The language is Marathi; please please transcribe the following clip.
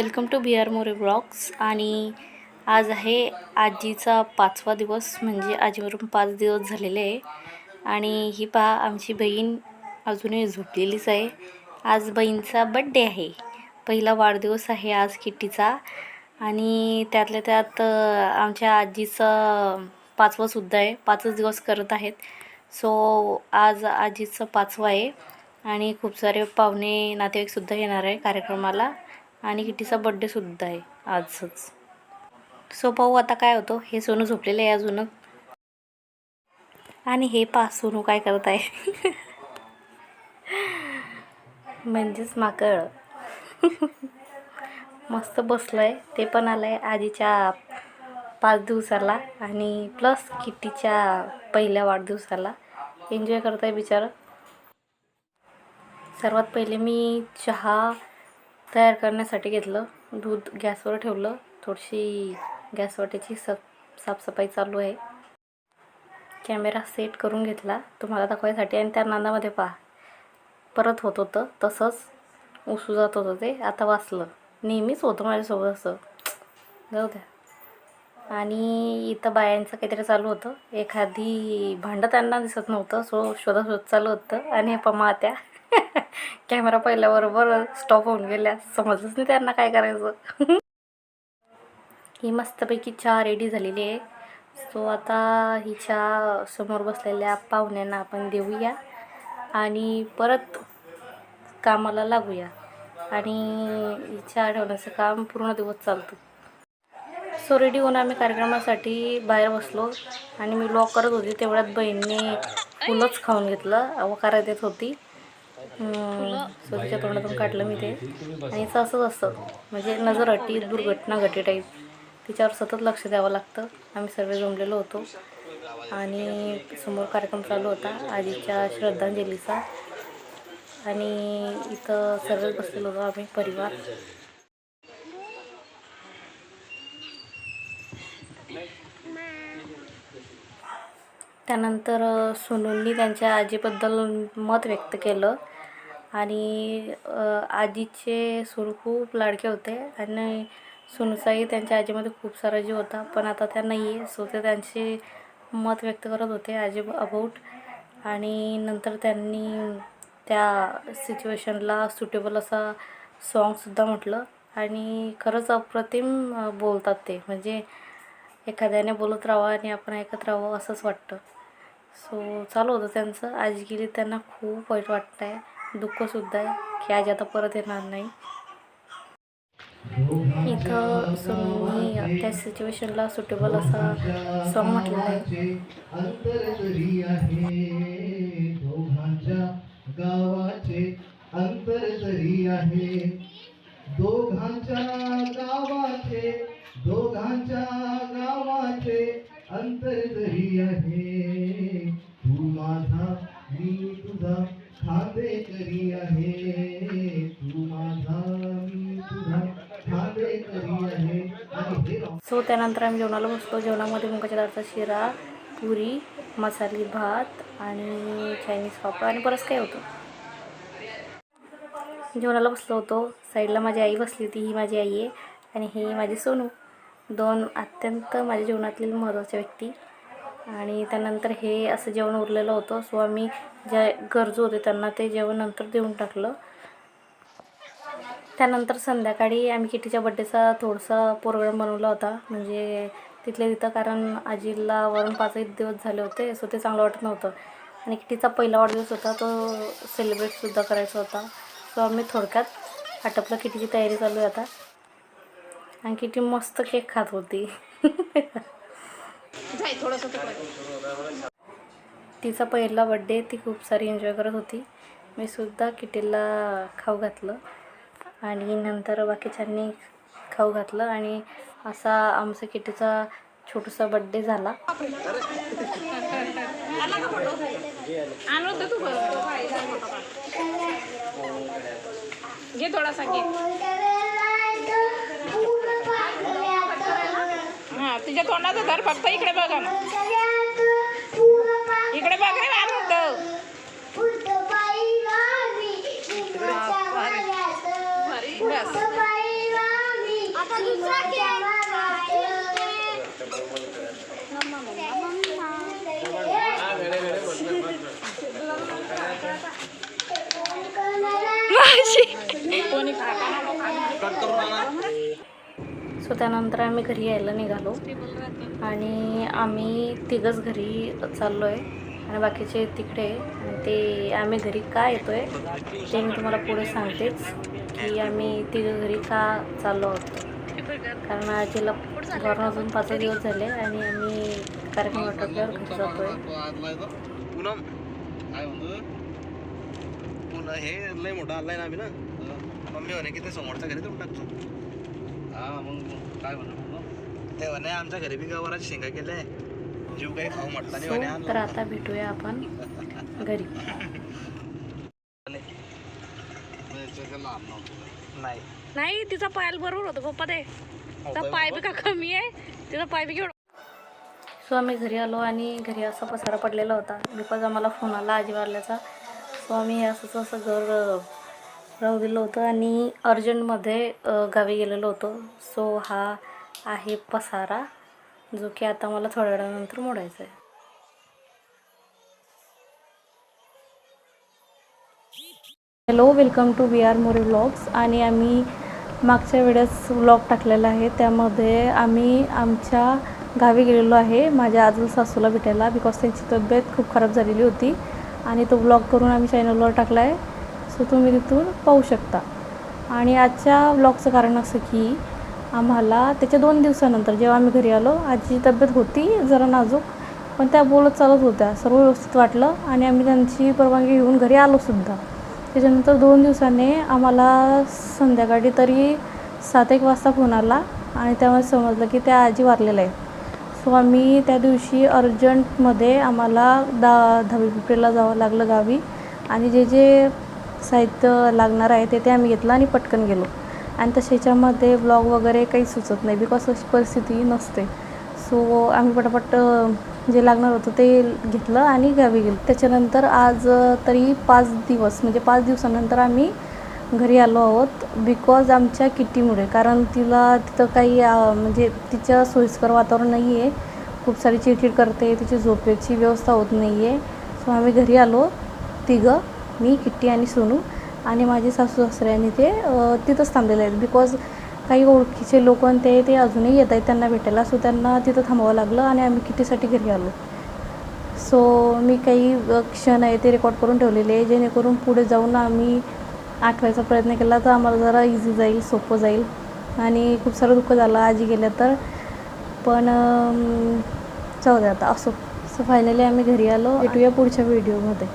Welcome to B R More blogs. आणि आज आहे आजीचा पाचवा दिवस म्हणजे आजीवरून पाच दिवस झालेले आहे. आणि ही पहा आमची बहीण अजूनही झोपलेलीच आहे. आज बहीणचा बड्डे आहे. पहिला वाढदिवस आहे आज किट्टीचा. आणि त्यातल्या त्यात आमच्या आजीचं पाचवासुद्धा आहे. पाचच दिवस करत आहेत. सो आज आजीचं पाचवा आहे. आणि खूप सारे पाहुणे नातेवाईकसुद्धा येणार आहे कार्यक्रमाला. आणि किटीचा बड्डेसुद्धा आहे आजच. सो पाहू आता काय होतं. हे सोनू झोपलेलं आहे अजून. आणि हे पा सोनू काय करत आहे. म्हणजेच माकड मस्त बसलं आहे ते पण आलं आहे आजीच्या पाच दिवसाला आणि प्लस किटीच्या पहिल्या वाढदिवसाला. एन्जॉय करत आहे बिचारं. सर्वात पहिले मी चहा तयार करण्यासाठी घेतलं. दूध गॅसवर ठेवलं. थोडीशी गॅसवाट्याची स साफसफाई चालू आहे. कॅमेरा सेट करून घेतला. तुम्हाला दाखवायसाठी आणि त्या नांदामध्ये पहा. परत होत होतं. तसंच उसू जात होतं ते. आता वाचलं. नेहमीच होतं माझ्यासोबत असं. जाऊ द्या. आणि इथं बायांचं काहीतरी चालू होतं. एखादी भांडं त्यांना दिसत नव्हतं. सो शोधाशोध चालू होतं. आणि हे पमा त्या कॅमेरा पहिल्याबरोबर स्टॉप होऊन गेल्या. समजलंच नाही त्यांना काय करायचं. ही मस्तपैकी चहा रेडी झालेली आहे. सो आता ही चहा समोर बसलेल्या पाहुण्यांना आपण देऊया आणि परत कामाला लागूया. आणि ही चहा ठेवण्याचं काम पूर्ण दिवस चालतं. सो रेडी होऊन आम्ही कार्यक्रमासाठी बाहेर बसलो आणि मी लॉक करत होती तेवढ्यात बहिणीने फुलंच खाऊन घेतलं. अवकारा देत होती. हम्म, सो तिच्या तोंडातून काढलं मी ते. आणि असंच असतं म्हणजे नजर अटी दुर्घटना घटी टाईप तिच्यावर सतत लक्ष द्यावं लागतं. आम्ही सर्व जमलेलो होतो. आणि समोर कार्यक्रम चालू होता. आजीच्या श्रद्धांजलीचा. आणि इथं सर्वच बसलेलो होतो आम्ही परिवार. त्यानंतर सोनूंनी त्यांच्या आजीबद्दल मत व्यक्त केलं. आणि आजीचे सूर खूप लाडके होते. आणि सुनसाई त्यांच्या आजीमध्ये खूप सारा जीव होता. पण आता त्या नाही आहे सो ते त्यांचे मत व्यक्त करत होते आजी अबाऊट आणि नंतर त्यांनी त्या सिच्युएशनला सुटेबल असा सॉन्गसुद्धा म्हटलं. आणि खरंच अप्रतिम बोलतात ते. म्हणजे एखाद्याने बोलत राहावं आणि आपण ऐकत राहावं असंच वाटतं. सो चालू होतं त्यांचं. आज गेली त्यांना खूप वाईट वाटतं आहे दुःखसुद्धा आहे की आज आता परत येणार नाही. इथं सोनूनी त्या सिच्युएशनला सुटेबल असा सॉन्ग म्हटलेला आहे. अंतरदरी आहे दोघांच्या गावाचे आहे दोघांच्या गावाचे दोघांच्या गावाचे आहे तू माझा मी तुझा खांदे करी आहे तू माझा मी तुझा खांदे करी आहे आणि हे सो त्यानंतर आम्ही जेवणाला बसतो जेवणामध्ये मुगाच्या डाळचा शिरा पुरी मसाली भात आणि चायनीज पापड आणि बरंच काही होतं. जेवणाला बसलो होतो. साईडला माझी आई बसली होती. ही माझी आई आहे आणि ही माझी सोनू. दोन अत्यंत माझ्या जीवनातील महत्त्वाच्या व्यक्ती. आणि त्यानंतर हे असं जेवण उरलेलं होतं. सो आम्ही ज्या गरजू होते त्यांना ते जेवण नंतर देऊन टाकलं. त्यानंतर संध्याकाळी आम्ही किटीच्या बड्डेचा थोडासा प्रोग्राम बनवला होता. म्हणजे तिथल्या तिथं कारण आजीला वरून पाचही दिवस झाले होते सो ते चांगलं वाटत नव्हतं. आणि किटीचा पहिला वाढदिवस होता तो सेलिब्रेटसुद्धा करायचा होता. सो आम्ही थोडक्यात आटपलं किटीची तयारी चालू आहे आता. आणि किटी मस्त केक खात होती. तिचा पहिला बड्डे ती खूप सारी एन्जॉय करत होती. मी सुद्धा किटीला खाऊ घातलं. आणि नंतर बाकीच्यांनी खाऊ घातलं आणि असा आमचा किटीचा छोटासा बड्डे झाला. घे थोडासा घे. हां तुझ्या तोंडाचं धर फक्त इकडे बघा ना इकडे बघ रे आणू बस सो त्यानंतर आम्ही घरी यायला निघालो. आणि आम्ही तिघंच घरी चाललो आहे आणि बाकीचे तिकडे. आहे. ते आम्ही घरी का येतो आहे ते मी तुम्हाला पुढे सांगतेच की आम्ही तिघं घरी का चाललो आहोत. कारण आजीला घरून अजून पाच दिवस झाले आणि आम्ही कार्यक्रम आटोपल्यावर घरी जातो आहे हे लय मोठा आणलाय ना आम्ही ना? मम्मी म्हणे की ते समोरच्या घरी तुम्ही टाकतो. हा मग काय म्हणतो ते म्हणे आमच्या घरी बी गवाराची शेंगा केल्या जीव काही खाऊ म्हटला नाही म्हणे तर. आता भेटूया आपण घरी. नाही. नाही तिचा पायल बरोबर होतो पप्पा ते. तिचा पाय बी का कमी आहे? तिचा पाय बी घेऊन सो आम्ही घरी आलो आणि घरी असा पसारा पडलेला होता. बिकॉज आम्हाला फोन आला आजीवारल्याचा सो आम्ही असंच असं घर राहू दिलं होतं आणि अर्जंटमध्ये गावी गेलेलो होतो. सो हा आहे पसारा जो की आता मला थोड्या वेळानंतर मोडायचा आहे. Hello welcome to V R More vlogs आणि आम्ही मागच्या वेळेस व्लॉग टाकलेला आहे. त्यामध्ये आम्ही आमच्या गावी गेलेलो आहे. माझ्या आजल सासूला भेटायला बिकॉज त्यांची तब्येत खूप खराब झालेली होती. आणि तो व्लॉग करून आम्ही चॅनलवर टाकला आहे सो तुम्ही तिथून पाहू शकता. आणि आजच्या ब्लॉगचं कारण असं की आम्हाला त्याच्या दोन दिवसानंतर जेव्हा आम्ही घरी आलो आजीची तब्येत होती जरा नाजूक पण त्या बोलत चालत होत्या. सर्व व्यवस्थित वाटलं आणि आम्ही त्यांची परवानगी घेऊन घरी आलोसुद्धा त्याच्यानंतर दोन दिवसाने आम्हाला संध्याकाळी तरी सात एक वाजता फोन आला आणि त्यामुळे समजलं की त्या आजी वारलेल्या आहेत. सो आम्ही त्या दिवशी अर्जंटमध्ये आम्हाला दा दहावी पिपरीला जावं लागलं गावी. आणि जे जे साहित्य लागणार आहे ते ते आम्ही घेतलं आणि पटकन गेलो. आणि तसे याच्यामध्ये ब्लॉग वगैरे काही सुचत नाही बिकॉज अशी परिस्थिती नसते. सो आम्ही पटापट जे लागणार होतं ते घेतलं आणि गावी गेलो. त्याच्यानंतर आज तरी पाच दिवस म्हणजे पाच दिवसानंतर आम्ही घरी आलो आहोत बिकॉज आमच्या किट्टीमुळे. कारण तिला तिथं काही म्हणजे तिच्या सोयीस्कर वातावरण नाही आहे खूप सारी चिडचिड करते तिची झोपेची व्यवस्था होत नाही आहे सो आम्ही घरी आलो तिघं. मी किट्टी आणि सोनू आणि माझे सासू सासऱ्यांनी आणि ते तिथंच थांबलेले आहेत. बिकॉज काही ओळखीचे लोक ते ते अजूनही येत आहेत त्यांना भेटायला. सो त्यांना तिथं थांबावं लागलं आणि आम्ही किट्टीसाठी घरी आलो. सो मी काही क्षण आहे ते रेकॉर्ड करून ठेवलेले आहे. जेणेकरून पुढे जाऊन आम्ही आठवायचा प्रयत्न केला तर आम्हाला जरा इझी जाईल सोपं जाईल. आणि खूप सारं दुःख झालं आजी गेल्या तर. पण जाऊ दे आता. असो. सो फायनली आम्ही घरी आलो. भेटूया पुढच्या व्हिडिओमध्ये